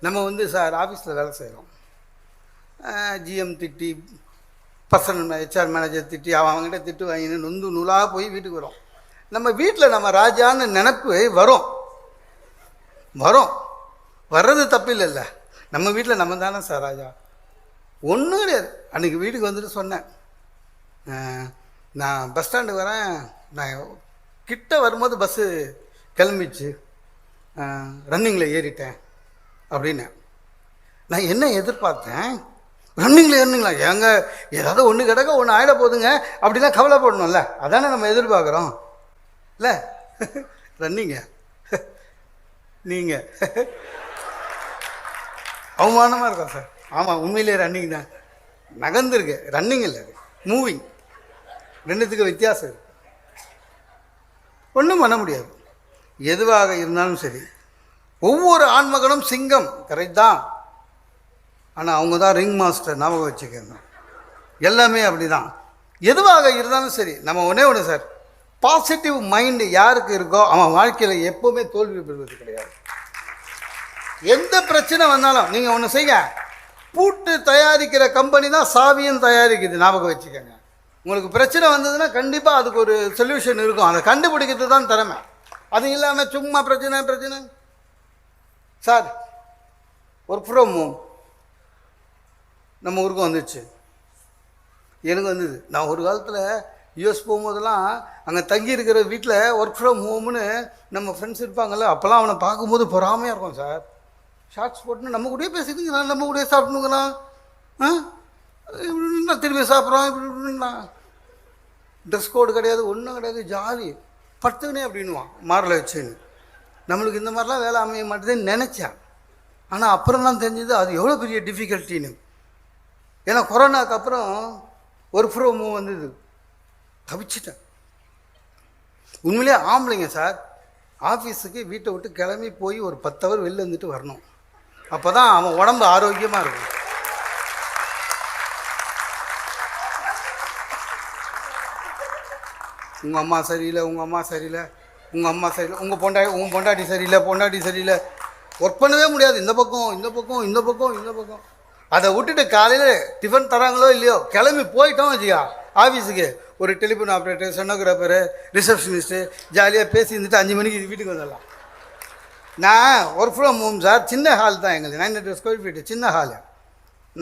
நம்ம வந்து சார் ஆஃபீஸில் வேலை செய்கிறோம். ஜிஎம் திட்டி பர்சனல் ஹெச்ஆர் மேனேஜர் திட்டி அவன் அவங்ககிட்ட திட்டு வாங்கின்னு நொந்து நூலாக போய் வீட்டுக்கு வரோம். நம்ம வீட்டில் நம்ம ராஜான்னு நினப்பு வரும். வரும். வர்றது தப்பு இல்லைல்ல நம்ம வீட்டில் நம்ம தானே சார் ராஜா. ஒன்றும் கிடையாது. அன்றைக்கி வீட்டுக்கு வந்துட்டு சொன்னேன். நான் பஸ் ஸ்டாண்டுக்கு வரேன். நான் கிட்ட வரும்போது பஸ்ஸு கிளம்பிச்சு. ரன்னிங்கில் ஏறிட்டேன். அப்படின்னு. நான் என்ன எதிர்பார்த்தேன்? ரன்னிங்கில் ஏறினீங்களா ஏங்க ஏதாவது ஒன்று கிடக்க ஒன்று ஆகிட போகுதுங்க அப்படின்னா கவலைப்படணும்ல. அதானே நம்ம எதிர்பார்க்குறோம். இல்லை? ரன்னிங்க. நீங்கள் அவமானமாக இருக்கும் சார். ஆமாம் உண்மையிலேயே ரன்னிங் தான். நகர்ந்துருக்கு. ரன்னிங் இல்லை மூவிங் ரெண்டுத்துக்கு வித்தியாசம் ஒன்றும் பண்ண முடியாது. எதுவாக இருந்தாலும் சரி. ஒவ்வொரு ஆண்மகனும் சிங்கம் கரெக்ட் தான். ஆனால் அவங்க தான் ரிங் மாஸ்டர் ஞாபகம் வச்சுக்கோங்க. எல்லாமே அப்படி தான் எதுவாக இருந்தாலும் சரி நம்ம ஒன்றே ஒன்று சார் பாசிட்டிவ் மைண்டு யாருக்கு இருக்கோ அவன் வாழ்க்கையில் எப்போவுமே தோல்வி பெறுவது கிடையாது. எந்த பிரச்சனை வந்தாலும் நீங்கள் ஒன்று செய்ய பூட்டு தயாரிக்கிற கம்பெனி தான் சாவியும் தயாரிக்குது ஞாபகம் வச்சுக்கோங்க. உங்களுக்கு பிரச்சனை வந்ததுன்னா கண்டிப்பாக அதுக்கு ஒரு சொல்யூஷன் இருக்கும். அதை கண்டுபிடிக்கிறது தான் திறமை. அது இல்லாமல் சும்மா பிரச்சனை பிரச்சனை. சார் ஒர்க் ஃப்ரம் ஹோம் நம்ம ஊருக்கும் வந்துச்சு. எனக்கு வந்தது நான் ஒரு காலத்தில் யூஎஸ் போகும்போதெல்லாம் அங்கே தங்கி இருக்கிற வீட்டில் ஒர்க் ஃப்ரம் ஹோம்னு நம்ம ஃப்ரெண்ட்ஸ் இருப்பாங்கல்ல அப்போல்லாம் அவனை பார்க்கும்போது பொறாமையாக இருக்கும் சார். ஷார்ட்ஸ் போட்டுன்னு நம்ம கூடயே பேசிட்டுங்களா நம்ம கூடயே சாப்பிடணுங்கண்ணா ஆ? இப்படி திரும்பி சாப்பிட்றோம் இப்படின்னா ட்ரெஸ் கோடு கிடையாது ஒன்றும் கிடையாது ஜாலி படுத்துக்கினே அப்படின்வான் மாரில் வச்சுன்னு. நம்மளுக்கு இந்த மாதிரிலாம் வேலை அமைய மாட்டேதுன்னு நினச்சேன். ஆனால் அப்புறம் தான் தெரிஞ்சது அது எவ்வளோ பெரிய டிஃபிகல்ட்டின்னு ஏன்னா கொரோனாக்கு அப்புறம் ஒர்க் ஃப்ரம் ஹோம் வந்தது. தவிச்சிட்டேன். உண்மையிலே ஆம்பளைங்க சார் ஆஃபீஸுக்கு வீட்டை விட்டு கிளம்பி போய் ஒரு பத்து ஹவர் வெளில வந்துட்டு வரணும். அப்போ தான் அவன் உடம்பு ஆரோக்கியமாக இருக்கும். உங்கள் அம்மா சரியில்லை உங்கள் அம்மா சரியில்லை. உங்கள் அம்மா சரியில்லை உங்கள் பொண்டாட்டி உங்கள் பொண்டாட்டி சரியில்லை பொண்டாட்டி சரியில்லை ஒர்க் பண்ணவே முடியாது. இந்த பக்கம் இந்த பக்கம் இந்த பக்கம் இந்த பக்கம். அதை விட்டுட்டு காலையில் டிஃபன் தராங்களோ இல்லையோ கிளம்பி போயிட்டோம் வச்சுக்கா ஆஃபீஸுக்கு ஒரு டெலிஃபோன் ஆப்ரேட்டர் சொன்னோகிராஃபரு ரிசப்ஷனிஸ்ட்டு ஜாலியாக பேசி இருந்துட்டு அஞ்சு மணிக்கு வீட்டுக்கு வந்துடலாம். நான் ஒர்க் ஃப்ரம் ஹோம் சார் சின்ன ஹால் தான் எங்களுக்கு. நைன் ஹண்ட்ரட் ஸ்கொயர் ஃபீட்டு சின்ன ஹாலு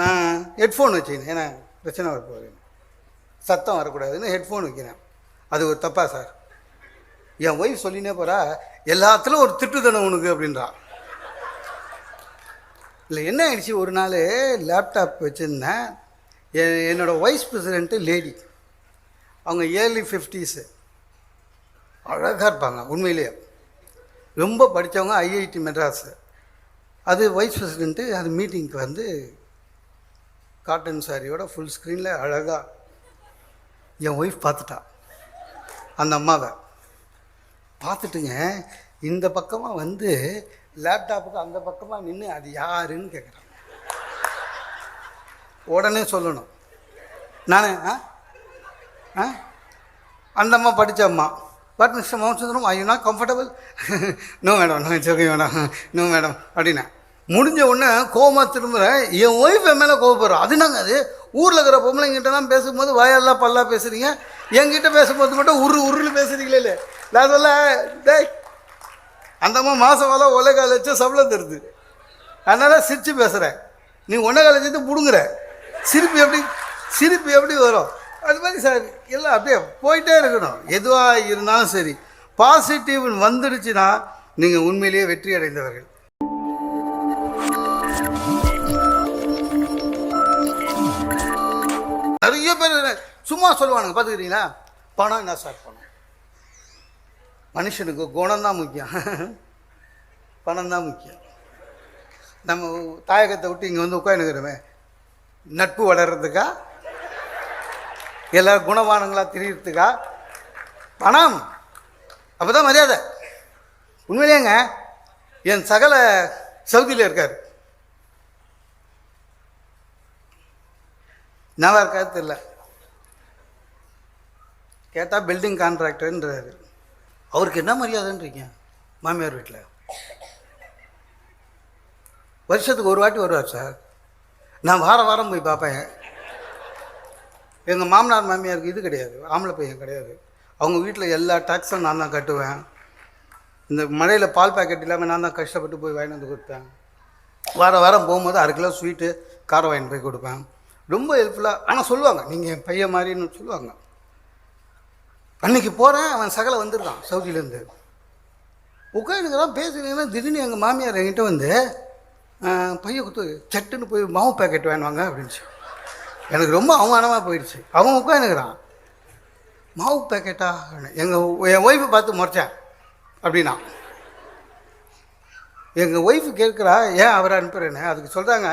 நான் ஹெட்ஃபோன் வச்சுக்கினேன் ஏன்னா பிரச்சனை வரப்போகுது. சத்தம் வரக்கூடாதுன்னு ஹெட்ஃபோன் வைக்கிறேன். அது ஒரு தப்பா சார் என் ஒய்ஃப் சொல்லினே போகிறா எல்லாத்துலையும் ஒரு திட்டுத்தனம் உனக்கு அப்படின்றான் இல்லை என்ன ஆயிடுச்சு? ஒரு நாள் லேப்டாப் வச்சுருந்தேன். எ- என்னோடய வைஸ் பிரசிடெண்ட்டு லேடி அவங்க இயர்லி ஃபிஃப்டிஸு அழகாக இருப்பாங்க உண்மையிலேயே. ரொம்ப படித்தவங்க ஐஐடி மெட்ராஸு. அது வைஸ் பிரசிடெண்ட்டு அது மீட்டிங்க்கு வந்து காட்டன் சாரியோட ஃபுல் ஸ்க்ரீனில் அழகாக என் ஒய்ஃப் பார்த்துட்டா. அந்த அம்மாவை. பார்த்துட்டுங்க இந்த பக்கமாக வந்து லேப்டாப்புக்கு அந்த பக்கமாக நின்று அது யாருன்னு கேட்குறாங்க உடனே சொல்லணும். நானே ஆ? ஆ? அந்த அம்மா படித்த அம்மா. But mister Mohansundaram I not comfortable no madam no it's okay madam no madam அப்படின்னா முடிஞ்ச உடனே கோபமாக திரும்புகிறேன் என் ஒய்ஃப் என் மேலே கோபப்படுறோம் அது நாங்கள் அது. ஊரில் இருக்கிற பொம்பளைங்கிட்டலாம் பேசும்போது வாயெல்லாம் பல்லாக பேசுகிறீங்க என்கிட்ட பேசும்போது மட்டும் உரு உருன்னு பேசுகிறீங்களே இல்லை நான் சொல்ல டேய் அந்த அம்மா மாதம் வேலை ஒலை கால வச்சு சம்பளம் தருது. அதனால் சிரித்து பேசுகிறேன் நீ ஒன்றை கால வச்சுட்டு பிடுங்குற. சிரிப்பு எப்படி சிரிப்பு எப்படி வரும்? அது மாதிரி சார் இல்லை அப்படியே போயிட்டே இருக்கணும். எதுவாக இருந்தாலும் சரி. பாசிட்டிவ் வந்துடுச்சுன்னா நீங்கள் உண்மையிலேயே வெற்றி அடைந்தவர்கள். நிறைய பேர் சும்மா சொல்லுவானுங்க பார்த்துக்கிறீங்களா? பணம் என்ன சார் பணம்? மனுஷனுக்கு குணந்தான் முக்கியம். பணம் தான் முக்கியம். நம்ம தாயகத்தை விட்டு இங்கே வந்து உட்காந்துக்கிறோமே நட்பு வளர்கிறதுக்கா எல்லா குணவானங்களாக தெரியறதுக்கா? பணம். அப்போ தான் மரியாதை. உண்மையிலேங்க என் சகல சவுதியில் இருக்கார். நல்லா இருக்காது தெரியல கேட்டால் பில்டிங் கான்ட்ராக்டர்ன்றாரு அவருக்கு என்ன மரியாதைன்றீங்க? மாமியார் வீட்டில் வருஷத்துக்கு ஒரு வாட்டி வருவார் சார். நான் வார வாரம் போய் பார்ப்பேன். எங்கள் மாமனார் மாமியாருக்கு இது கிடையாது. ஆம்பளை பையன் கிடையாது. அவங்க வீட்டில் எல்லா டாக்ஸும் நான் தான் கட்டுவேன். இந்த மழையில் பால் பாக்கெட் இல்லாமல் நான் தான் கஷ்டப்பட்டு போய் வாங்கிட்டு வந்து கொடுப்பேன். வார வாரம் போகும்போது அரை கிலோ ஸ்வீட்டு காரம் வாங்கிட்டு போய் கொடுப்பேன். ரொம்ப ஹெல்ப்ஃபுல்லாக ஆனால் சொல்லுவாங்க. நீங்கள் என் பையன் மாதிரின்னு சொல்லுவாங்க. அன்னைக்கு போகிறேன் அவன் சகல வந்துடுறான் சவுதியிலேருந்து. உட்காந்துக்கிறான் பேசுகிறீங்கன்னா திடீர்னு எங்கள் மாமியார் என்கிட்ட வந்து பைய குத்து சட்டுன்னு போய் மாவு பேக்கெட் வேணுவாங்க அப்படின்ச்சு எனக்கு ரொம்ப அவமானமாக போயிடுச்சு. அவன் உட்காந்துக்கிறான் மாவு பேக்கெட்டா எங்கள் என் ஒய்ஃபை பார்த்து முறைச்சேன். அப்படின்னா எங்கள் ஒய்ஃபு கேட்குறா ஏன் அவரை அனுப்புகிறேன்னு அதுக்கு சொல்கிறாங்க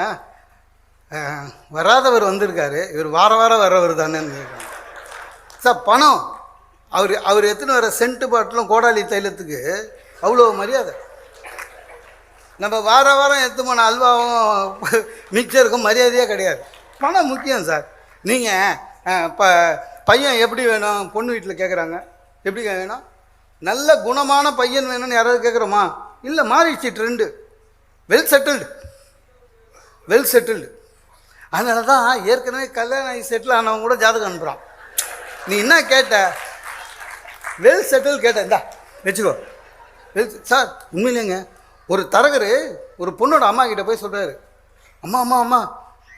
வராதவர் வந்திருக்காரு. இவர் வார வாரம் வர்றவர் தானே சார் பணம் அவர் அவர் எத்தனை வர சென்ட் பாட்டிலும் கோடாலி தைலத்துக்கு அவ்வளோ மரியாதை. நம்ம வார வாரம் எத்து போன அல்வாவும் மிக்சருக்கும் மரியாதையே கிடையாது. பணம் முக்கியம் சார். நீங்கள் ப பையன் எப்படி வேணும்? பொண்ணு வீட்டில் கேட்குறாங்க எப்படி வேணும்? நல்ல குணமான பையன் வேணும்னு யாராவது கேட்குறோமா இல்லை மாறிடுச்சு trend well settled well settled அதனால தான் ஏற்கனவே கல்யாணம் ஆகி செட்டில் ஆனவங்க கூட ஜாதகம் அனுப்புகிறான் நீ என்ன கேட்ட? வெல் செட்டில் கேட்டேன். இந்தா வச்சுக்கோ. வெல் சார் உண்மையிலேங்க ஒரு தரகர் ஒரு பொண்ணோட அம்மா கிட்ட போய் சொல்கிறாரு அம்மா அம்மா அம்மா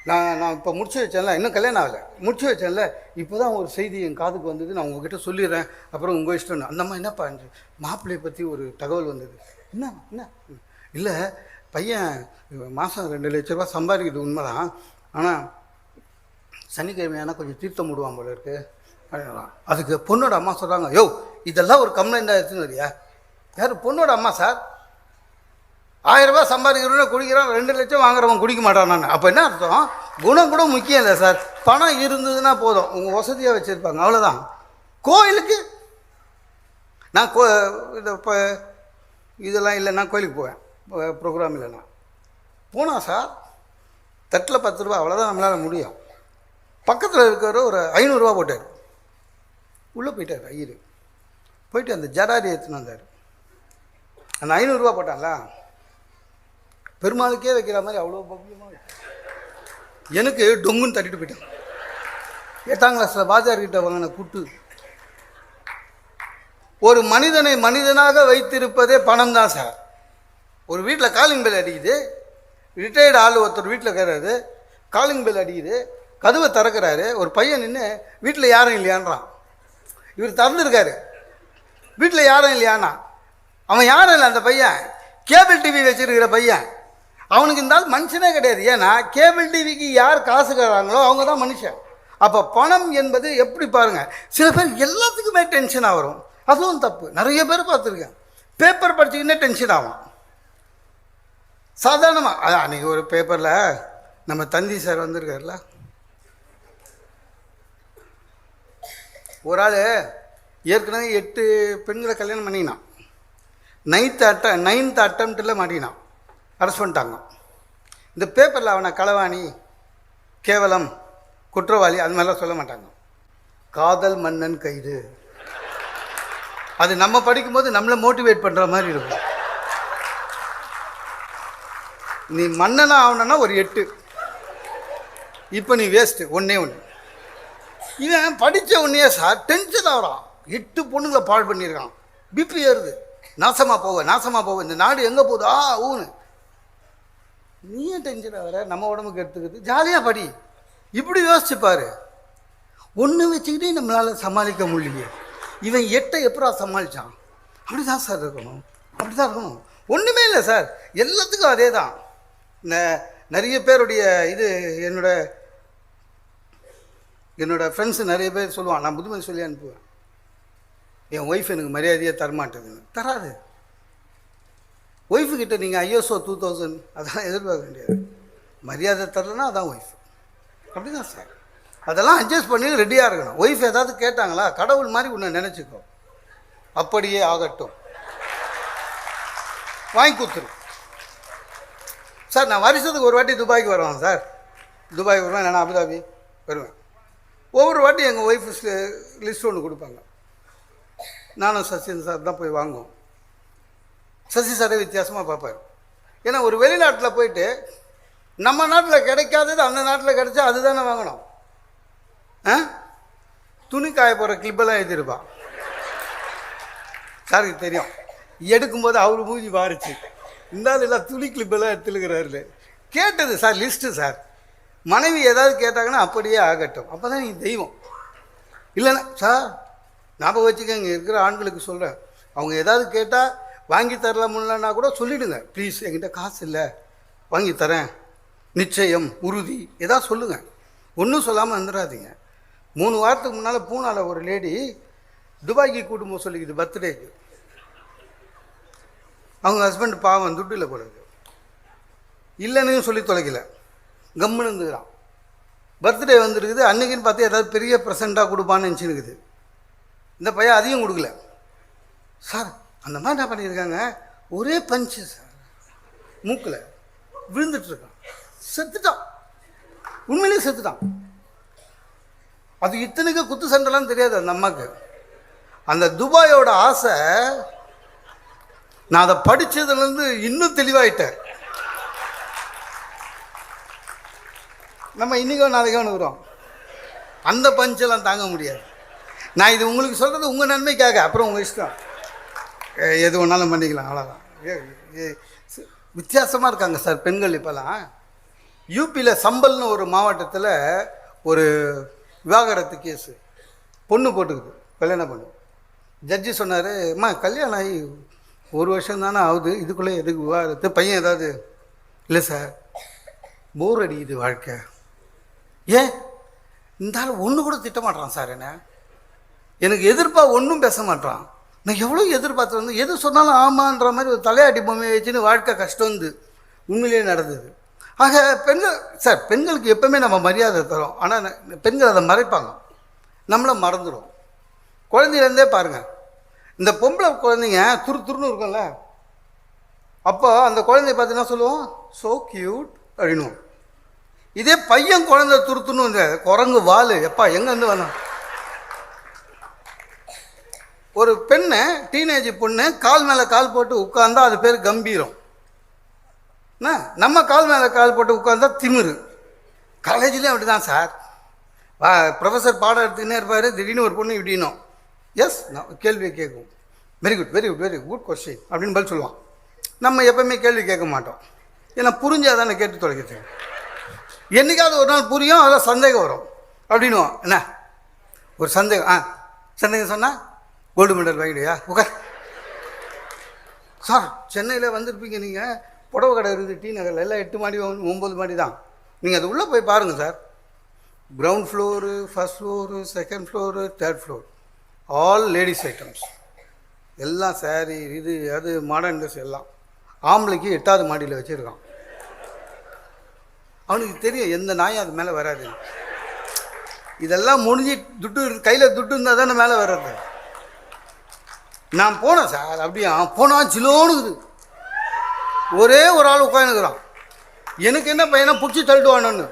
நான் நான் இப்போ முடிச்சு வச்சேன்ல இன்னும் கல்யாணம் ஆகலை. முடிச்சு வச்சேன்ல இப்போ தான் ஒரு செய்தி என் காதுக்கு வந்தது நான் உங்ககிட்ட சொல்லிடுறேன். அப்புறம் உங்கள் இஷ்டம் அந்த அம்மா என்னப்பா மாப்பிள்ளையை பற்றி ஒரு தகவல் வந்தது. என்ன என்ன? இல்லை பையன் மாதம் ரெண்டு லட்ச ரூபா சம்பாதிக்கிறது உண்மை தான் ஆனால் சனிக்கிழமையானா கொஞ்சம் தீர்த்தம் விடுவான் போல இருக்கு. அதுக்கு பொண்ணோட அம்மா சொல்கிறாங்க யோ இதெல்லாம் ஒரு கம்ப்ளைண்ட் ஆயிடுச்சுன்னு வரியா? யார்? பொண்ணோட அம்மா சார். ஆயிரம் ரூபாய் சம்பாதிக்கிறவன குடிக்கிறான் ரெண்டு லட்சம் வாங்குறவன் குடிக்க மாட்டான் நான். அப்போ என்ன அர்த்தம்? குணம் கூட முக்கியம் இல்லை சார். பணம் இருந்ததுன்னா போதும். உங்கள் வசதியாக வச்சுருப்பாங்க. அவ்வளோதான் கோயிலுக்கு நான் கோ இந்த இப்போ இதெல்லாம் இல்லைன்னா கோயிலுக்கு போவேன். ப்ரோக்ராம் இல்லைன்னா. போனா சார் தட்டில் பத்து ரூபா அவ்வளோதான் நம்மளால் முடியும். பக்கத்தில் இருக்கிறவர் ஒரு ஐநூறுரூவா போட்டார். உள்ளே போயிட்டார் ஐயரு. போயிட்டு அந்த ஜடாரி எடுத்துன்னு வந்தார். அந்த ஐநூறுரூவா போட்டான்ல பெருமாளுக்கே வைக்கிற மாதிரி அவ்வளோ பவ்யமாக எனக்கு டொங்குன்னு தட்டிட்டு போயிட்டான் எட்டாம் கிளாஸில் பாஜார்கிட்ட வாங்கின குட்டு. ஒரு மனிதனை மனிதனாக வைத்திருப்பதே பணம் தான் சார். ஒரு வீட்டில் காலிங் பெல் அடிக்குது. ரிட்டையர்டு ஆள் ஒருத்தர் வீட்டில் இருக்கிறாரு. காலிங் பெல் அடிக்குது. கதவை திறக்கிறாரு. ஒரு பையன் நின்று வீட்டில் யாரும் இல்லையான்றான். இவர் திறந்துருக்காரு. வீட்டில் யாரும் இல்லையானா அவன் யாரும் இல்லை அந்த பையன். கேபிள் டிவி வச்சிருக்கிற பையன். அவனுக்கு இருந்தாலும் மனுஷனே கிடையாது. ஏன்னா கேபிள் டிவிக்கு யார் காசு தராங்களோ அவங்க தான் மனுஷன். அப்போ பணம் என்பது எப்படி பாருங்க? சில பேர் எல்லாத்துக்குமே டென்ஷனாக வரும். அதுவும் தப்பு. நிறைய பேர் பார்த்துருக்கேன். பேப்பர் படிச்சுக்கின்னே டென்ஷன் ஆகும் சாதாரணமாக அதான் அன்றைக்கி ஒரு பேப்பரில் நம்ம தந்தி சார் வந்திருக்காருல்ல ஒரு ஆள் ஏற்கனவே எட்டு பெண்களை கல்யாணம் பண்ணினான். நைன்த் அட்ட நைன்த் அட்டம்ப்டில் மாட்டினான். அரெஸ்ட் பண்ணிட்டாங்க. இந்த பேப்பரில் அவனை களவாணி கேவலம் குற்றவாளி அது மாதிரிலாம் சொல்ல மாட்டாங்க. காதல் மன்னன் கைது. அது நம்ம படிக்கும்போது நம்மளை மோட்டிவேட் பண்ணுற மாதிரி இருக்கும். நீ மன்னனாக ஆகணும்னா ஒரு எட்டு. இப்போ நீ வேஸ்ட்டு ஒன்றே ஒன்று இவன் படித்த உடனே சார் டென்ஷன் ஆகிறான் எட்டு பொண்ணுங்களை பால் பண்ணியிருக்கான். பிபி ஏறுது. நாசமாக போக நாசமாக போக. இந்த நாடு எங்கே போகுது? ஆ ஊன்னு நீ ஏன் டென்ஷன் ஆகிற நம்ம உடம்புக்கு எடுத்துக்கிறது ஜாலியாக படி. இப்படி யோசிச்சு ஒன்று வச்சுக்கிட்டே நம்மளால் சமாளிக்க முடியலையே. இவன் எட்டை எப்படா சமாளித்தான் அப்படி தான் சார் இருக்கணும். அப்படி தான் இருக்கணும். ஒன்றுமே இல்லை சார். எல்லாத்துக்கும் அதே தான் நிறைய பேருடைய இது என்னோட என்னோடய ஃப்ரெண்ட்ஸு நிறைய பேர் சொல்லுவான் நான் புதுமதி சொல்லி அனுப்புவேன். என் ஒய்ஃப் எனக்கு மரியாதையாக தரமாட்டேதுன்னு தராது. ஒய்ஃபுக்கிட்ட நீங்கள் ஐஎஸ்ஓ டூ தௌசண்ட் அதெல்லாம் எதிர்பார்க்க முடியாது மரியாதை தரலன்னா அதான் ஒய்ஃப் அப்படி தான் சார் அதெல்லாம் அட்ஜஸ்ட் பண்ணி ரெடியாக இருக்கணும். ஒய்ஃப் ஏதாவது கேட்டாங்களா கடவுள் மாதிரி உன்னை நினச்சிக்கோ. அப்படியே ஆகட்டும். வாங்கி கொடுத்துரு. சார் நான் வருஷத்துக்கு ஒரு வாட்டி துபாய்க்கு வருவேன் சார் துபாய்க்கு வருவேன் நான் அபுதாபி வருவேன். ஒவ்வொரு வாட்டி எங்கள் ஒய்ஃபு லிஸ்ட் ஒன்று கொடுப்பாங்க. நானும் சசின் சார் தான் போய் வாங்குவோம். சசி சாரே வித்தியாசமாக பார்ப்பார். ஏன்னா ஒரு வெளிநாட்டில் போயிட்டு நம்ம நாட்டில் கிடைக்காதது அந்த நாட்டில் கிடைச்சா அதுதானே வாங்கணும். ஆ? துணி காய போகிற கிளிப்பெல்லாம் எழுதியிருப்பான் சாருக்கு தெரியும். எடுக்கும்போது அவர் மூஞ்சி மாறிச்சு. இருந்தாலும் எல்லாம் துணி கிளிப்பெல்லாம் எடுத்துருக்கிறாரு கேட்டது சார் லிஸ்ட்டு சார். மனைவி ஏதாவது கேட்டாங்கன்னா அப்படியே ஆகட்டும். அப்போ தான் நீங்கள் தெய்வம். இல்லைண்ணா சார் ஞாபகம் வச்சுக்க இங்கே இருக்கிற ஆண்களுக்கு சொல்கிறேன் அவங்க ஏதாவது கேட்டால் வாங்கி தரலாமுன்னா கூட சொல்லிடுங்க. ப்ளீஸ் என்கிட்ட காசு இல்லை. வாங்கி தரேன். நிச்சயம் உறுதி. ஏதாவது சொல்லுங்கள் ஒன்றும் சொல்லாமல் வந்துடாதீங்க மூணு வாரத்துக்கு முன்னால் பூனால ஒரு லேடி துபாய்க்கு கூட்டும்போது சொல்லிக்குது பர்த்டேக்கு. அவங்க ஹஸ்பண்ட் பாவம் துட்டு இல்லை போல இல்லைன்னு சொல்லி தொலைக்கல. கம்முன்னு இருந்துக்கிறான். பர்த்டே வந்துருக்குது அன்னைக்குன்னு பார்த்து ஏதாவது பெரிய ப்ரெசண்ட்டாக கொடுப்பான்னு நினச்சிருக்குது இந்த பையன் அதையும் கொடுக்கல. சார் அந்த மாதிரி என்ன பண்ணியிருக்காங்க ஒரே பஞ்சு சார். மூக்கில் விழுந்துட்டுருக்கான். செத்துட்டான். உண்மையிலேயே செத்துட்டான். அது இத்தனைக்கு குத்து சண்டைலாம் தெரியாது அந்த அம்மாவுக்கு அந்த துபாயோட ஆசை நான் அதை படித்ததுலேருந்து இன்னும் தெளிவாயிட்டேன் நம்ம இன்றைக்கும் நாளைக்கும் அனுப்புகிறோம் அந்த பஞ்செல்லாம் தாங்க முடியாது. நான் இது உங்களுக்கு சொல்கிறது உங்கள் நன்மைக்காக. அப்புறம் உங்கள் இஷ்டம். எது வேணாலும் பண்ணிக்கலாம் அவ்வளோதான் வித்தியாசமாக இருக்காங்க சார் பெண்கள் இப்போலாம் யூபியில் சம்பல்னு ஒரு மாவட்டத்தில் ஒரு விவாகரத்து கேஸு. பொண்ணு போட்டுக்குது கல்யாணம் பொண்ணு. ஜட்ஜி சொன்னார் அம்மா கல்யாணம் ஆகி ஒரு வருஷம் தானே ஆகுது இதுக்குள்ளே எதுக்கு விவாகரத்து? பையன் ஏதாவது இல்லை சார் போர் அடிக்குது வாழ்க்கை. ஏன்? இந்த ஆள் ஒன்று கூட திட்டமாட்றான் சார் என்ன? எனக்கு எதிர்ப்பாக ஒன்றும் பேச மாட்டான். நான் எவ்வளோ எதிர்பார்த்து எது சொன்னாலும் ஆமான்ற மாதிரி ஒரு தலையாட்டி பொம்மையை வச்சுன்னு வாழ்க்கை கஷ்டம் வந்து உண்மையிலேயே நடந்தது. ஆக பெண்கள் சார் பெண்களுக்கு எப்பவுமே நம்ம மரியாதை தரோம். ஆனால் பெண்கள் அதை மறைப்பாங்க. நம்மளை மறந்துடும் குழந்தையிலேருந்தே பாருங்கள் இந்த பொம்பளை குழந்தைங்க துரு துருன்னு இருக்கும்ல. அப்போ அந்த குழந்தைய பார்த்து என்ன சொல்லுவோம்? ஸோ க்யூட் அப்படின்னுவோம். இதே பையன் குழந்தை துருத்துன்னு இந்த குரங்கு வால். எப்பா எங்கேருந்து வரணும் ஒரு பெண்ணை டீனேஜ் பொண்ணு கால் மேலே கால் போட்டு உட்கார்ந்தா அது பேர் கம்பீரம். என்ன? நம்ம கால் மேலே கால் போட்டு உட்கார்ந்தா திமிரு. காலேஜ்லேயும் அப்படி தான் சார். வா ப்ரொஃபஸர் பாடம் எடுத்துக்கினே இருப்பார் திடீர்னு ஒரு பொண்ணு இப்படினும் எஸ் நான் கேள்வியை கேட்கும். Very good very good very good question அப்படின்னு பதில் சொல்லுவான். நம்ம எப்பவுமே கேள்வி கேட்க மாட்டோம். ஏன்னா புரிஞ்சால் தானே கேட்டு தொலைக்கிறது. என்னைக்காவது ஒரு நாள் புரியும் அதில் சந்தேகம் வரும். அப்படின்னுவோம் என்ன? ஒரு சந்தேகம். ஆ சந்தேகம் சொன்னால் கோல்டு மெடல் வாங்கிடுயா உட்கார் சார் சென்னையில் வந்திருப்பீங்க நீங்கள் புடவை கடை இருக்குது டி நகரில். எல்லாம் எட்டு மாடி ஒம்பது மாடி தான். நீங்கள் அது உள்ளே போய் பாருங்கள் sir ground floor first floor second floor third floor all ladies items எல்லாம் saree இது அது மாடர்ன் ட்ரெஸ் எல்லாம். ஆம்பளைக்கு எட்டாவது மாடியில் வச்சுருக்கான். அவனுக்கு தெரியும் எந்த நாயும் அது மேலே வராது இதெல்லாம் முடிஞ்சு துட்டு கையில் துட்டு இருந்தால் தானே மேலே வர்றது. நான் போனேன் சார் அப்படியா? போனால் சிலோனுக்குது ஒரே ஒரு ஆள் உட்காந்துக்கிறான் எனக்கு என்ன பையனை பிடிச்சி தள்ளிடுவானு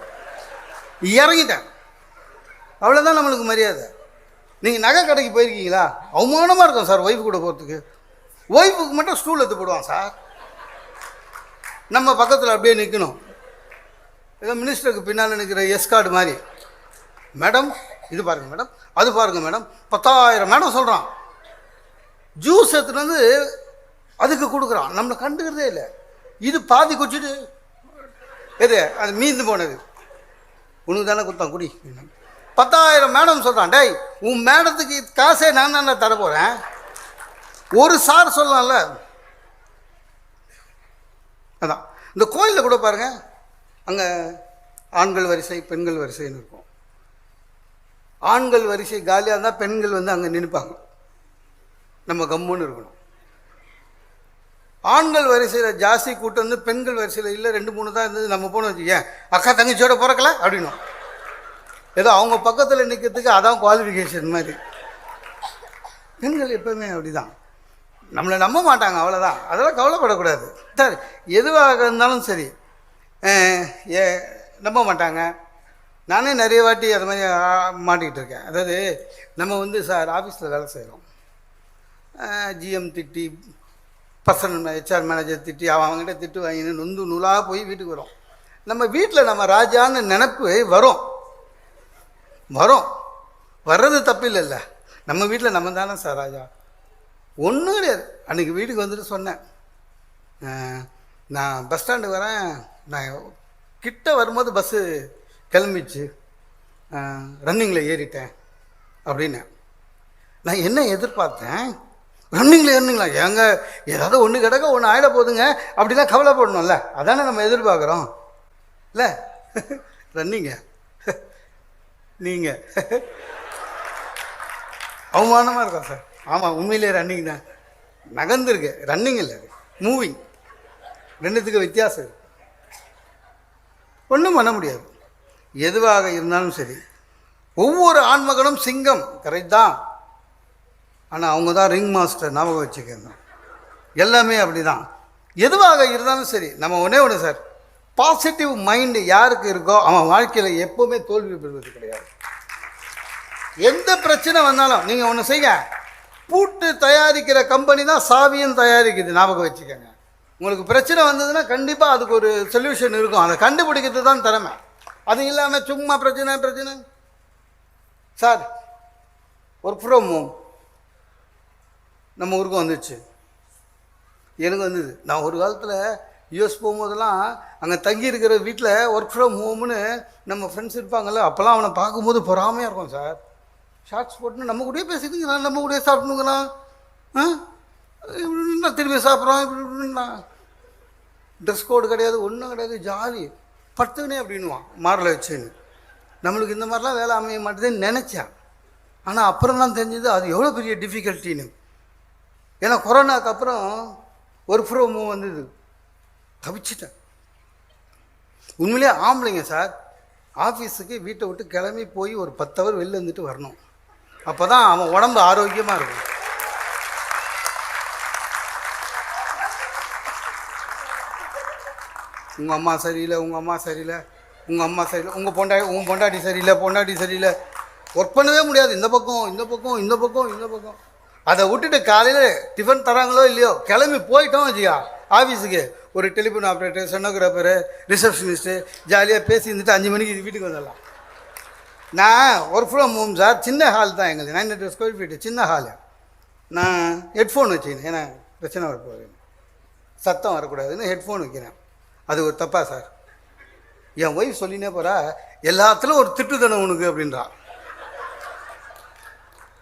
இறங்கிட்டேன். அவ்வளோதான் நம்மளுக்கு மரியாதை. நீங்கள் நகை கடைக்கு போயிருக்கீங்களா? அவமானமாக இருக்கும் சார் ஒய்ஃபு கூட போகிறதுக்கு ஒய்ஃபுக்கு மட்டும் ஸ்டூல் எடுத்து போடுவான் சார். நம்ம பக்கத்தில் அப்படியே நிற்கணும் ஏதோ மினிஸ்டருக்கு பின்னால் நிற்கிற எஸ்கார்டு மாதிரி. மேடம் இது பாருங்கள் மேடம் அது பாருங்க மேடம் பத்தாயிரம் மேடம் சொல்கிறான் ஜூஸ் எடுத்துட்டு வந்து அதுக்கு கொடுக்குறான். நம்மளை கண்டுக்கிறதே இல்லை. இது பாதி குச்சிட்டு எது? அது மீந்து போனது. உனக்கு தானே கொடுத்தான் குடி. பத்தாயிரம் மேடம் சொல்கிறான் டேய் உன் மேடத்துக்கு காசே நான் தானே தர போகிறேன் ஒரு சார் சொல்லலாம்ல. அதான். இந்த கோயிலில் கூட பாருங்க. அங்கே ஆண்கள் வரிசை பெண்கள் வரிசைன்னு இருக்கும். ஆண்கள் வரிசை காலியாக இருந்தால் பெண்கள் வந்து அங்கே நினைப்பாங்க நம்ம கம்முன்னு இருக்கணும். ஆண்கள் வரிசையில் ஜாஸ்தி கூட்டம் வந்து பெண்கள் வரிசையில் இல்லை ரெண்டு மூணு தான் இருந்தது. நம்ம போன வச்சு ஏன் அக்கா தங்கச்சியோட பிறக்கல அப்படின்னும். ஏதோ அவங்க பக்கத்தில் நிற்கிறதுக்கு அதான் குவாலிஃபிகேஷன் மாதிரி. பெண்கள் எப்பவுமே அப்படிதான். நம்மளை நம்ப மாட்டாங்க அவ்வளோதான் அதெல்லாம் கவலைப்படக்கூடாது. சார் எதுவாக இருந்தாலும் சரி ஏ நம்ப மாட்டாங்க. நானே நிறைய வாட்டி அது மாதிரி மாட்டிக்கிட்டு இருக்கேன். அதாவது நம்ம வந்து சார் ஆஃபீஸில் வேலை செய்கிறோம் ஜிஎம் திட்டி பர்சனல் ஹெச்ஆர் மேனேஜர் திட்டி அவன் அவங்ககிட்ட திட்டு வாங்கின்னு நொந்து நூலாக போய் வீட்டுக்கு வரும். நம்ம வீட்டில் நம்ம ராஜான்னு நினப்பு வரும். வரும். வர்றது தப்பு இல்லைல்ல நம்ம வீட்டில் நம்ம தானே சார் ராஜா. ஒன்றும் கிடையாது. அன்றைக்கி வீட்டுக்கு வந்துட்டு சொன்னேன். நான் பஸ் ஸ்டாண்டுக்கு வரேன். நான் கிட்ட வரும்போது பஸ்ஸு கிளம்பிச்சு. ரன்னிங்கில் ஏறிட்டேன். அப்படின்னு நான் என்ன எதிர்பார்த்தேன்? ரன்னிங்கில் ஏறினீங்களா? ஏங்க ஏதாவது ஒன்று கிடக்க ஒன்று ஆகிட போகுதுங்க. அப்படின்னா கவலைப்படணும்ல அதானே நம்ம எதிர்பார்க்குறோம். இல்லை? ரன்னிங்க. நீங்கள் அவமானமாக இருக்கும் சார்? ஆமாம் உண்மையிலே ரன்னிங் தான். நகர்ந்துருக்கு. ரன்னிங் இல்லை மூவிங் ரெண்டுத்துக்கு வித்தியாசம் ஒன்றும் பண்ண முடியாது. எதுவாக இருந்தாலும் சரி. ஒவ்வொரு ஆண்மகனும் சிங்கம். கரெக்ட் தான். ஆனால் அவங்க தான் ரிங் மாஸ்டர் ஞாபகம் வச்சுக்கணும் எல்லாமே அப்படி தான் எதுவாக இருந்தாலும் சரி நம்ம ஒன்றே ஒன்று சார் பாசிட்டிவ் மைண்டு யாருக்கு இருக்கோ அவன் வாழ்க்கையில் எப்போவுமே தோல்வி பெறுவது கிடையாது. எந்த பிரச்சனை வந்தாலும் நீங்கள் ஒன்று செய்ய பூட்டு தயாரிக்கிற கம்பெனி தான் சாவியும் தயாரிக்குது ஞாபகம் வச்சுக்கோங்க. உங்களுக்கு பிரச்சனை வந்ததுன்னா கண்டிப்பாக அதுக்கு ஒரு சொல்யூஷன் இருக்கும். அதை கண்டுபிடிக்கிறது தான் திறமை. அது இல்லாமல் சும்மா பிரச்சனை பிரச்சனை. சார் ஒர்க் ஃப்ரம் ஹோம் நம்ம ஊருக்கும் வந்துச்சு எனக்கு வந்தது. நான் ஒரு காலத்தில் யூஎஸ் போகும்போதெல்லாம் அங்கே தங்கி இருக்கிற வீட்டில் ஒர்க் ஃப்ரம் ஹோம்னு நம்ம ஃப்ரெண்ட்ஸ் இருப்பாங்கல்ல அப்போல்லாம் அவனை பார்க்கும்போது பொறாமையாக இருக்கும் சார். ஷார்ட்ஸ் போட்டு நம்ம கூடயே பேசிட்டுங்கிறான் நம்ம கூடயே சாப்பிடணுங்கிறான் ஆ? இப்படி திரும்பி சாப்பிட்றோம் இப்படி இப்படின்னா ட்ரெஸ் கோடு கிடையாது ஒன்றும் கிடையாது ஜாலி படுத்துக்கினே அப்படின்வான் மாடலை வச்சுன்னு. நம்மளுக்கு இந்த மாதிரிலாம் வேலை அமைய மாட்டேதுன்னு நினச்சேன். ஆனால் அப்புறம் தான் தெரிஞ்சது அது எவ்வளோ பெரிய டிஃபிகல்ட்டின்னு ஏன்னா கொரோனாக்கு அப்புறம் ஒர்க் ஃப்ரம் ஹோம் வந்தது தவிச்சிட்டேன். உண்மையிலே ஆம்பளைங்க சார் ஆஃபீஸுக்கு வீட்டை விட்டு கிளம்பி போய் ஒரு பத்து ஹவர் வெளில வந்துட்டு வரணும். அப்போ தான் அவன் உடம்பு ஆரோக்கியமாக இருக்கும். உங்கள் அம்மா சரியில்லை உங்கள் அம்மா சரியில்லை உங்கள் அம்மா சரியில்லை உங்கள் பொண்டாட்டி உங்கள் பொண்டாட்டி சரியில்லை பொண்டாட்டி சரியில்லை. ஒர்க் பண்ணவே முடியாது. இந்த பக்கம் இந்த பக்கம் இந்த பக்கம் இந்த பக்கம். அதை விட்டுட்டு காலையில் டிஃபன் தராங்களோ இல்லையோ கிளம்பி போயிட்டோம் வச்சுக்கா. ஆஃபீஸுக்கு ஒரு டெலிஃபோன் ஆப்ரேட்டர் சொன்னோகிராஃபரு ரிசப்ஷனிஸ்ட்டு ஜாலியாக பேசி இருந்துட்டு அஞ்சு மணிக்கு வீட்டுக்கு வந்துடலாம். நான் ஒர்க் ஃப்ரம் ஹோம் சார் சின்ன ஹால் தான் எங்களுக்கு. நைன் ஹண்ட்ரட் ஸ்கொயர் ஃபீட்டு சின்ன ஹாலு நான் ஹெட்ஃபோன் வச்சுக்கிறேன். ஏன்னா பிரச்சனை வரப்போகுது. சத்தம் வரக்கூடாதுன்னு ஹெட்ஃபோன் வைக்கிறேன். அது ஒரு தப்பா சார் என் ஒய்ஃப் சொல்லினே போகிறா எல்லாத்துலையும் ஒரு திட்டுத்தனம் உனக்கு அப்படின்றா.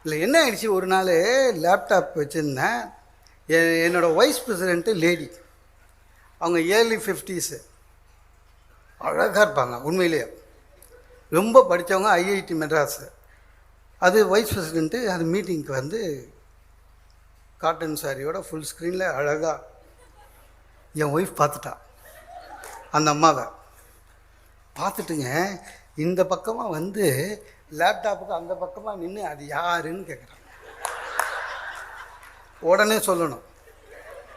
இல்லை என்ன ஆயிடுச்சு? ஒரு நாள் லேப்டாப் வச்சுருந்தேன். என் என்னோடய வைஸ் ப்ரெசிடென்ட்டு லேடி அவங்க இயர்லி ஃபிஃப்டிஸு அழகாக இருப்பாங்க உண்மையிலேயே. ரொம்ப படித்தவங்க ஐஐடி மெட்ராஸு அது வைஸ் பிரசிடெண்ட்டு அது மீட்டிங்க்கு வந்து காட்டன் சாரியோட ஃபுல் ஸ்க்ரீனில் அழகாக என் ஒய்ஃப் பார்த்துட்டா. அந்த அம்மாவை. பார்த்துட்டுங்க இந்த பக்கமாக வந்து லேப்டாப்புக்கு அந்த பக்கமாக நின்று அது யாருன்னு கேட்குறான் உடனே சொல்லணும்.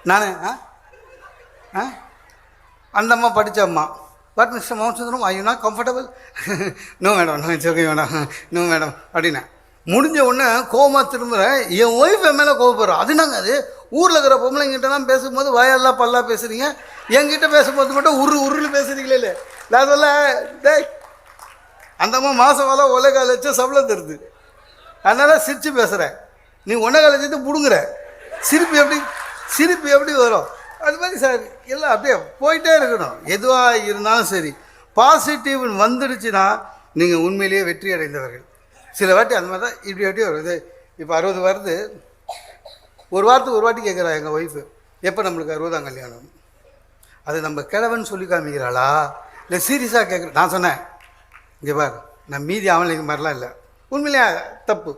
நானே ஆ? ஆ? அந்த அம்மா படித்த அம்மா. But mister Mohanchandram I not comfortable no madam no it's okay madam no madam அப்படின்னா முடிஞ்ச உடனே கோபமாக திரும்புகிறேன் என் ஒய்ஃப் என் மேலே கோபப்படுறோம் அது நாங்கள் அது. ஊரில் இருக்கிற பொம்பளைங்கிட்டலாம் பேசும்போது வயல்லாம் பல்லாக பேசுகிறீங்க என்கிட்ட பேசும்போது மட்டும் உரு உருன்னு பேசுகிறீங்களே இல்லை நான் சொல்ல டேய் அந்த அம்மா மாதம் வேலை ஒலை கால லட்சம் சம்பளம் தருது. அதனால் சிரித்து பேசுகிறேன் நீ ஒன்றை கால லட்சத்தை பிடுங்குற. சிரிப்பு எப்படி சிரிப்பு எப்படி வரும்? அது மாதிரி சார் எல்லாம் அப்படியே போயிட்டே இருக்கணும். எதுவாக இருந்தாலும் சரி. பாசிட்டிவ் வந்துடுச்சுன்னா நீங்கள் உண்மையிலேயே வெற்றி அடைந்தவர்கள். சில வாட்டி அந்த மாதிரி தான் இப்படி எப்படி வருது இப்போ அறுபது வருது. ஒரு வாரத்துக்கு ஒரு வாட்டி கேட்குறா எங்கள் ஒய்ஃபு எப்போ நம்மளுக்கு அறுபதாம் கல்யாணம்? அது நம்ம கிழவன் சொல்லி காமிக்கிறாளா? இல்லை சீரியஸாக கேட்குற நான் சொன்னேன். இங்கே பார் நான் மீதி அவனுக்கு மாதிரிலாம் இல்லை. உண்மையிலேயே தப்பு.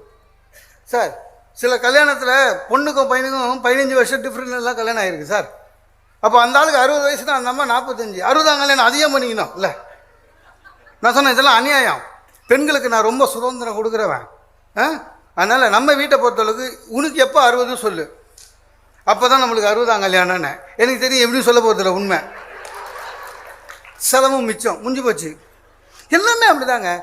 சார் சில கல்யாணத்தில் பொண்ணுக்கும் பையனுக்கும் பதினஞ்சு வருஷம் டிஃப்ரெண்ட் எல்லாம் கல்யாணம் ஆகிருக்கு சார். அப்போ அந்த ஆளுக்கு அறுபது வயசு தான் அந்த அம்மா நாற்பத்தஞ்சு அறுபதாம் கல்யாணம் அதிகம் பண்ணிக்கணும் இல்லை. நான் சொன்னேன் இதெல்லாம் அநியாயம். பெண்களுக்கு நான் ரொம்ப சுதந்திரம் கொடுக்குறவன். ஆ? அதனால் நம்ம வீட்டை பொறுத்தளவுக்கு உனக்கு எப்போ அறுபதுன்னு சொல்லு. அப்போ தான் நம்மளுக்கு அறுபதாம் கல்யாணம்னு. எனக்கு தெரியும் எப்படி சொல்ல போகிறதில்ல உண்மை. செலவும் மிச்சம் முடிஞ்சு போச்சு. எல்லாமே அப்படிதாங்க.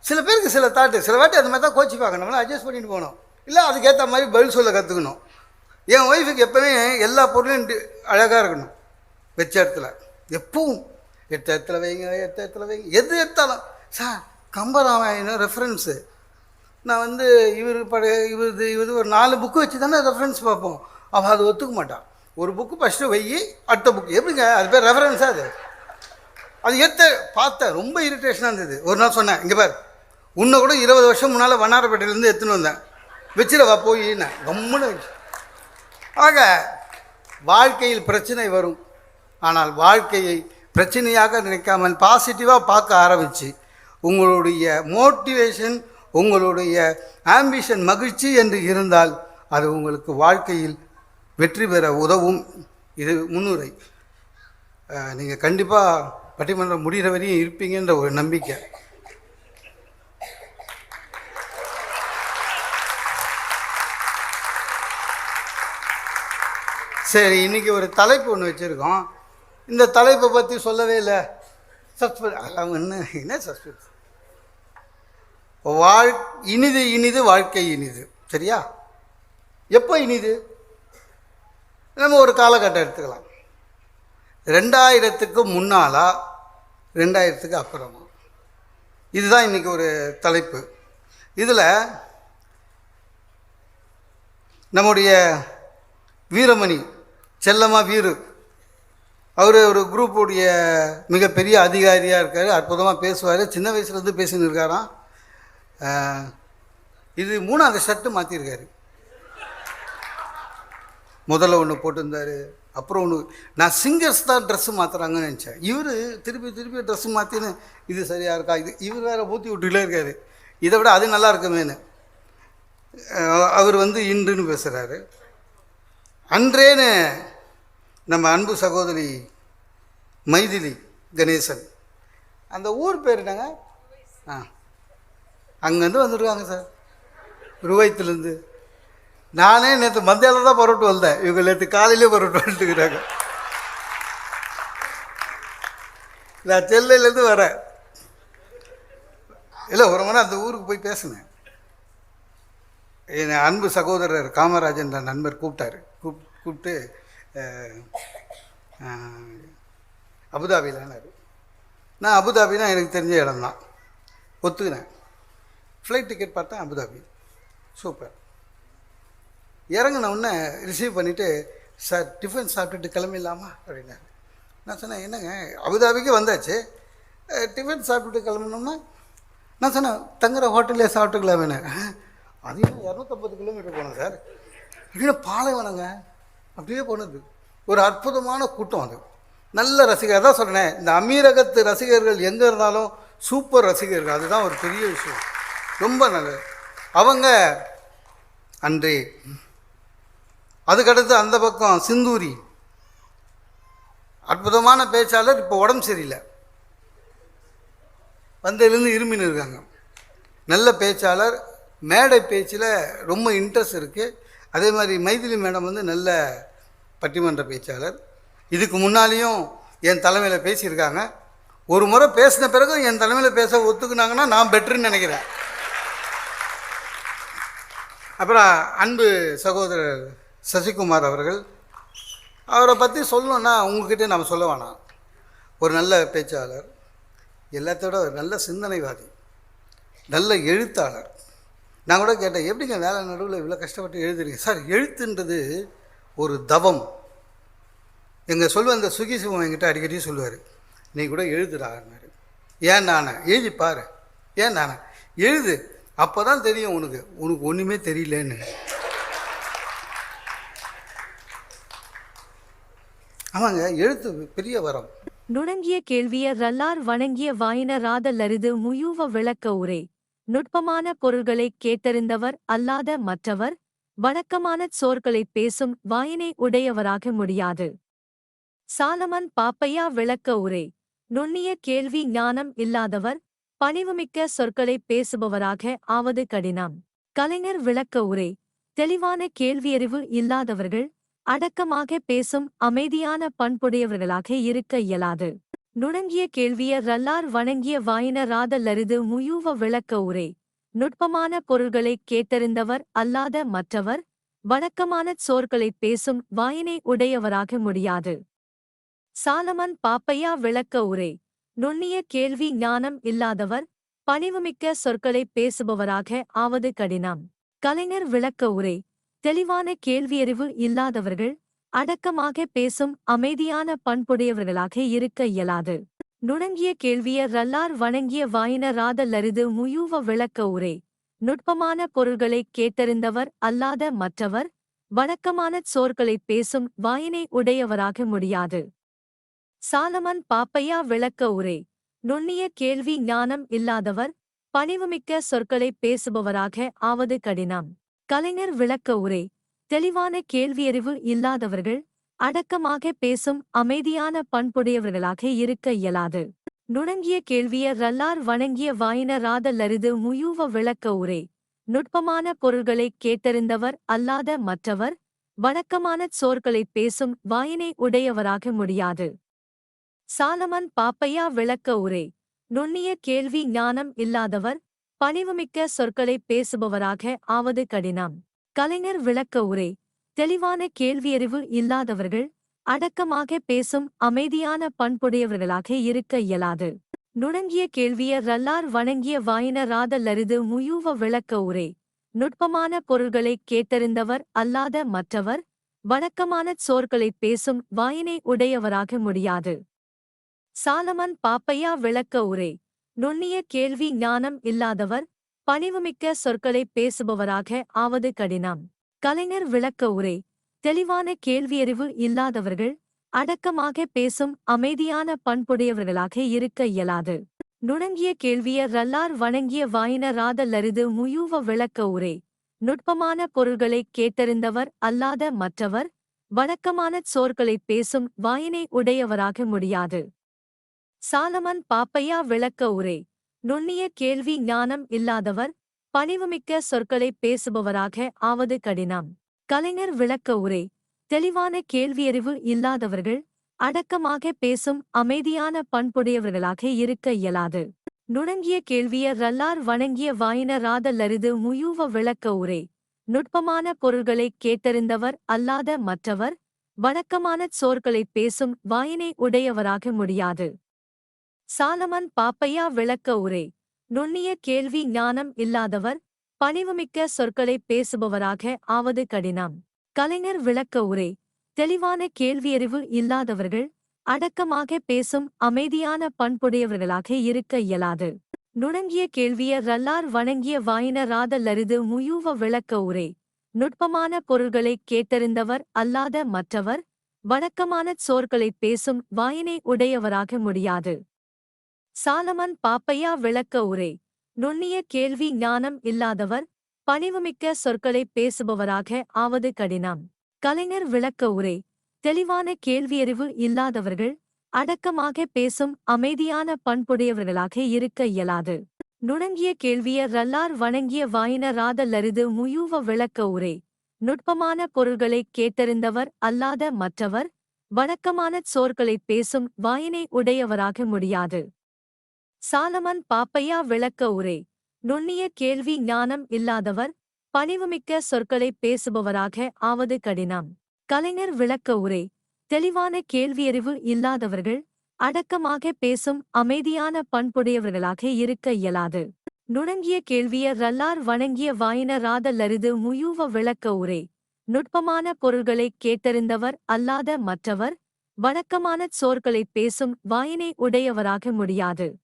சில பேருக்கு சில தாட்டு சில வாட்டி அந்த மாதிரி தான் கோச்சிப்பாங்க. நம்மளால் அட்ஜஸ்ட் பண்ணிட்டு போகணும். இல்லை அதுக்கேற்ற மாதிரி பதில் சொல்ல கற்றுக்கணும் என் ஒய்ஃபுக்கு எப்பவுமே எல்லா பொருளையும் அழகாக இருக்கணும். வச்ச இடத்துல. எப்பவும். எத்த இடத்துல வைங்க எத்த இடத்துல வைங்க. எது எடுத்தாலும். சார் கம்பராமாயணம் ரெஃபரன்ஸு நான் வந்து இவர் பட இவரது இவரது ஒரு நாலு புக்கு வச்சு தானே ரெஃபரன்ஸ் பார்ப்போம். அவள் அது ஒத்துக்க மாட்டான் ஒரு புக்கு ஃபஸ்ட்டு வை அடுத்த புக்கு எப்படிங்க? அது பேர் ரெஃபரன்ஸா அது? அது எடுத்த பார்த்தேன் ரொம்ப இரிட்டேஷனாக இருந்தது. ஒரு நாள் சொன்னேன் இங்கே பார் உன்னை கூட இருபது வருஷம் முன்னால் வண்ணாரப்பேட்டையிலேருந்து எடுத்துன்னு வந்தேன். வச்சிடவா போயின்னு கம்முன்னு ஆக வாழ்க்கையில் பிரச்சனை வரும். ஆனால் வாழ்க்கையை பிரச்சனையாக நினைக்காமல் பாசிட்டிவாக பார்க்க ஆரம்பித்து உங்களுடைய மோட்டிவேஷன் உங்களுடைய ஆம்பிஷன் மகிழ்ச்சி என்று இருந்தால் அது உங்களுக்கு வாழ்க்கையில் வெற்றி பெற உதவும். இது முன்னுரை. நீங்கள் கண்டிப்பாக பட்டிமன்றம் முடிகிற வரையும் இருப்பீங்கன்ற ஒரு நம்பிக்கை. சரி இன்னைக்கு ஒரு தலைப்பு ஒன்று வச்சுருக்கோம். இந்த தலைப்பை பற்றி சொல்லவே இல்லை. சஸ்பென்ஸ் அதெல்லாம் என்ன சஸ்பென்ஸ்? வாழ் இனிது இனிது வாழ்க்கை இனிது. சரியா? எப்போ இனிது? நம்ம ஒரு காலகட்டம் எடுத்துக்கலாம். ரெண்டாயிரத்துக்கு முன்னாலாக ரெண்டாயிரத்துக்கு அப்புறமா. இதுதான் இன்றைக்கி ஒரு தலைப்பு. இதில் நம்முடைய வீரமணி செல்லம்மா வீரு அவர் ஒரு குரூப்புடைய மிகப்பெரிய அதிகாரியாக இருக்கார் அற்புதமாக பேசுவார் சின்ன வயசுலேருந்து பேசின்னு இருக்காராம். இது மூணாவது ஷர்ட்டு மாற்றிருக்காரு முதல்ல ஒன்று போட்டிருந்தார். அப்புறம் ஒன்று நான் சிங்கர்ஸ் தான் ட்ரெஸ்ஸு மாற்றுறாங்கன்னு நினச்சேன். இவர் திருப்பி திருப்பி ட்ரெஸ்ஸு மாற்றின்னு இது சரியாக இருக்கா? இது இவர் வேறு ஊற்றி விட்டுக்கிட்டே இருக்காரு. இதை விட அது நல்லா இருக்குமேனு அவர் வந்து இன்றுன்னு பேசுகிறாரு அன்றேன்னு நம்ம அன்பு சகோதரி மைதிலி கணேசன். அந்த ஊர் பேர் என்னங்க? ஆ அங்கேருந்து வந்திருக்காங்க சார். ருவாயத்துலேருந்து. நானே நேற்று மத்தியானம் தான் புறப்பட்டு வந்தேன். இவங்க நேற்று காலையிலே புறப்பட்டு வந்துட்டுக்கிறாங்க நான் சென்னையிலேருந்து வரேன். இல்லை ஒரு மணி அந்த ஊருக்கு போய் பேசினேன். என் அன்பு சகோதரர் காமராஜன் நண்பர் கூப்பிட்டாரு. கூப் கூப்பிட்டு அபுதாபிலானார் நான் அபுதாபினா எனக்கு தெரிஞ்ச இடம்தான். ஒத்துக்கினேன். ஃப்ளைட் டிக்கெட் பார்த்தேன் அபுதாபி. சூப்பர் இறங்கினவுடனே ரிசீவ் பண்ணிவிட்டு சார் டிஃபன் சாப்பிட்டுட்டு கிளம்பிடலாமா? அப்படின்னாரு. நான் சொன்னேன் என்னங்க அபுதாபிக்கு வந்தாச்சு. டிஃபன் சாப்பிட்டுட்டு கிளம்பினோம்னா நான் சொன்னேன் தங்குற ஹோட்டல்லே சாப்பிட்டுக்கலாமேனு அதிகம் இரநூத்தம்பது கிலோமீட்டர் போனோம் சார். அப்படின்னு பாலைவனங்க? அப்படியே போனது. ஒரு அற்புதமான கூட்டம் அது. நல்ல ரசிகர் தான் சொல்கிறேன் இந்த அமீரகத்து ரசிகர்கள் எங்கே இருந்தாலும் சூப்பர் ரசிகர்கள் அதுதான் ஒரு பெரிய விஷயம். ரொம்ப நல்லது. அவங்க அன்றே அதுக்கடுத்து அந்த பக்கம் சிந்தூரி. அற்புதமான பேச்சாளர் இப்போ உடம்பு சரியில்லை. வந்ததுலேருந்து இருமின்னு இருக்காங்க. நல்ல பேச்சாளர் மேடை பேச்சில் ரொம்ப இன்ட்ரெஸ்ட் இருக்குது அதே மாதிரி மைதிலி மேடம் வந்து நல்ல பட்டிமன்ற பேச்சாளர். இதுக்கு முன்னாலேயும் என் தலைமையில் பேசியிருக்காங்க. ஒரு முறை பேசின பிறகு என் தலைமையில் பேச ஒத்துக்குனாங்கன்னா நான் பெட்ருன்னு நினைக்கிறேன். அப்புறம் அன்பு சகோதரர் சசிகுமார் அவர்கள் அவரை பற்றி சொல்லணுன்னா உங்ககிட்ட நம்ம சொல்ல வேணாம். ஒரு நல்ல பேச்சாளர் எல்லாத்தோட ஒரு நல்ல சிந்தனைவாதி நல்ல எழுத்தாளர். நான் கூட கேட்டேன் எப்படிங்க வேலை நடுவில் இவ்வளோ கஷ்டப்பட்டு எழுதுறீங்க? சார் எழுத்துன்றது ஒரு தவம். எங்கள் சொல்லுவ அந்த சுகி சிவம் என்கிட்ட அடிக்கடி சொல்லுவார் நீ கூட எழுதுறாருனாரு ஏன் நானே? எழுதி பாரு. ஏன் நானே? எழுது அப்போ தான் தெரியும் உனக்கு. உனக்கு ஒன்றுமே தெரியலன்னு. ஆமாங்க எழுத்து பெரிய வரம். நுணங்கிய கேள்விய ரல்லார் வணங்கிய வாயின ராதல்லரிது முயூவ விளக்க உரை. நுட்பமான பொருள்களை கேட்டறிந்தவர் அல்லாத மற்றவர் வழக்கமான சோர்களை பேசும் வாயினை உடையவராக முடியாது. சாலமன் பாப்பையா விளக்க உரை. நுண்ணிய கேள்வி ஞானம் இல்லாதவர் பணிவுமிக்க சொற்களைப் பேசுபவராக ஆவது கடினம். கலைஞர் விளக்க உரை. தெளிவான கேள்வியறிவு இல்லாதவர்கள் அடக்கமாக பேசும் அமைதியான பண்புடையவர்களாக இருக்க இயலாது. நுணங்கிய கேள்விய ரல்லார் வணங்கிய வாயினராதல்லரிது முயூவ விளக்க உரை. நுட்பமான பொருள்களை கேட்டறிந்தவர் அல்லாத மற்றவர் வழக்கமான சொற்களைப் பேசும் வாயினை உடையவராக முடியாது. சாலமன் பாப்பையா விளக்க உரை. நுண்ணிய கேள்வி ஞானம் இல்லாதவர் பணிவுமிக்க சொற்களைப் பேசுபவராக ஆவது கடினம். கலைஞர் விளக்க உரை. தெளிவான கேள்வியறிவு இல்லாதவர்கள் அடக்கமாக பேசும் அமைதியான பண்புடையவர்களாக இருக்க இயலாது. நுணங்கிய கேள்விய ரல்லார் வணங்கிய வாயினராதல்லரிது முயூவ விளக்க உரை. நுட்பமான பொருள்களைக் கேட்டறிந்தவர் அல்லாத மற்றவர் வழக்கமான சொற்களைப் பேசும் வாயினை உடையவராக முடியாது. சாலமன் பாப்பையா விளக்க உரை. நுண்ணிய கேள்வி ஞானம் இல்லாதவர் பணிவுமிக்க சொற்களைப் பேசுபவராக ஆவது கடினம். கலைஞர் விளக்க உரை. தெளிவான கேள்வியறிவு இல்லாதவர்கள் அடக்கமாக பேசும் அமைதியான பண்புடையவர்களாக இருக்க இயலாது. நுணங்கிய கேள்விய ரல்லார் வணங்கிய வாயினராத லரிது முயூவ விளக்க உரை. நுட்பமான பொருள்களைக் கேட்டறிந்தவர் அல்லாத மற்றவர் வழக்கமான சோர்களை பேசும் வாயினை உடையவராக முடியாது. சாலமன் பாப்பையா விளக்க உரை. நுண்ணிய கேள்வி ஞானம் இல்லாதவர் பணிவுமிக்க சொற்களைப் பேசுபவராக ஆவது கடினம். கலைஞர் விளக்க உரை. தெளிவான கேள்வியறிவு இல்லாதவர்கள் அடக்கமாக பேசும் அமைதியான பண்புடையவர்களாக இருக்க இயலாது. நுணங்கிய கேள்விய ரல்லார் வணங்கிய வாயினராதல்லரிது முயூவ விளக்க உரை. நுட்பமான பொருள்களைக் கேட்டறிந்தவர் அல்லாத மற்றவர் வழக்கமான சொற்களைப் பேசும் வாயினை உடையவராக முடியாது. சாலமன் பாப்பையா விளக்க உரை. நுண்ணிய கேள்வி ஞானம் இல்லாதவர் பணிவுமிக்க சொற்களைப் பேசுபவராக ஆவது கடினம். கலைஞர் விளக்க உரை தெளிவான கேள்வியறிவு இல்லாதவர்கள் அடக்கமாக பேசும் அமைதியான பண்புடையவர்களாக இருக்க இயலாது. நுணங்கிய கேள்விய ரல்லார் வணங்கிய வாயினராத லரிது முயூவ விளக்க உரை நுட்பமான பொருள்களைக் கேட்டறிந்தவர் அல்லாத மற்றவர் வழக்கமான சொற்களைப் பேசும் வாயினை உடையவராக முடியாது. சாலமன் பாப்பையா விளக்க உரை. நுண்ணிய கேள்வி ஞானம் இல்லாதவர் பணிவுமிக்க சொற்களைப் பேசுபவராக ஆவது கடினம். கலைஞர் விளக்க உரை. தெளிவான கேள்வியறிவு இல்லாதவர்கள் அடக்கமாக பேசும் அமைதியான பண்புடையவர்களாக இருக்க இயலாது. நுணங்கிய கேள்விய ரல்லார் வணங்கிய வாயின லரிது முயூவ விளக்க உரை. நுட்பமான பொருள்களைக் கேட்டறிந்தவர் அல்லாத மற்றவர் வழக்கமான சொற்களைப் பேசும் வாயினை உடையவராக முடியாது. சாலமன் பாப்பையா விளக்க உரை. நுண்ணிய கேள்வி ஞானம் இல்லாதவர் பணிவுமிக்க சொற்களைப் பேசுபவராக ஆவது கடினம். கலைஞர் விளக்க உரை. தெளிவான கேள்வியறிவு இல்லாதவர்கள் அடக்கமாக பேசும் அமைதியான பண்புடையவர்களாக இருக்க இயலாது. நுணங்கிய கேள்விய ரல்லார் வணங்கிய வாயின லரிது முயூவ விளக்க உரை. நுட்பமான பொருள்களைக் கேட்டறிந்தவர் அல்லாத மற்றவர் வழக்கமான சொற்களைப் பேசும் வாயினை உடையவராக முடியாது. சாலமன் பாப்பையா விளக்க உரை. நுண்ணிய கேள்வி ஞானம் இல்லாதவர் பணிவுமிக்க சொற்களைப் பேசுபவராக ஆவது கடினம் கலைஞர் விளக்க உரை. தெளிவான கேள்வியறிவு இல்லாதவர்கள் அடக்கமாக பேசும் அமைதியான பண்புடையவர்களாக இருக்க இயலாது. நுணங்கிய கேள்விய ரல்லார் வணங்கிய வாயினராத லரிது முயூவ விளக்க உரை. நுட்பமான பொருள்களைக் கேட்டறிந்தவர் அல்லாத மற்றவர் வழக்கமான சொற்களைப் பேசும் வாயினை உடையவராக முடியாது. சாலமன் பாப்பையா விளக்க உரை. நுண்ணிய கேள்வி ஞானம் இல்லாதவர் பணிவுமிக்க சொற்களைப் பேசுபவராக ஆவது கடினம். கலைஞர் விளக்க உரை. தெளிவான கேள்வியறிவு இல்லாதவர்கள் அடக்கமாக பேசும் அமைதியான பண்புடையவர்களாக இருக்க இயலாது. நுணங்கிய கேள்விய ரல்லார் வணங்கிய வாயின ராதல்லரிது முயூவ விளக்க உரை. நுட்பமான பொருள்களைக் கேட்டறிந்தவர் அல்லாத மற்றவர் வழக்கமான சொற்களைப் பேசும் வாயினை உடையவராக முடியாது.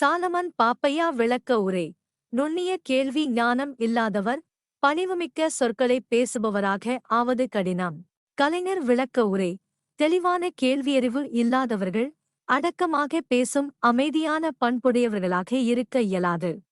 சாலமன் பாப்பையா விளக்க உரை. நுண்ணிய கேள்வி ஞானம் இல்லாதவர் பணிவுமிக்க சொற்களைப் பேசுபவராக ஆவது கடினம். கலைஞர் விளக்க உரை. தெளிவான கேள்வியறிவு இல்லாதவர்கள் அடக்கமாக பேசும் அமைதியான பண்புடையவர்களாக இருக்க இயலாது.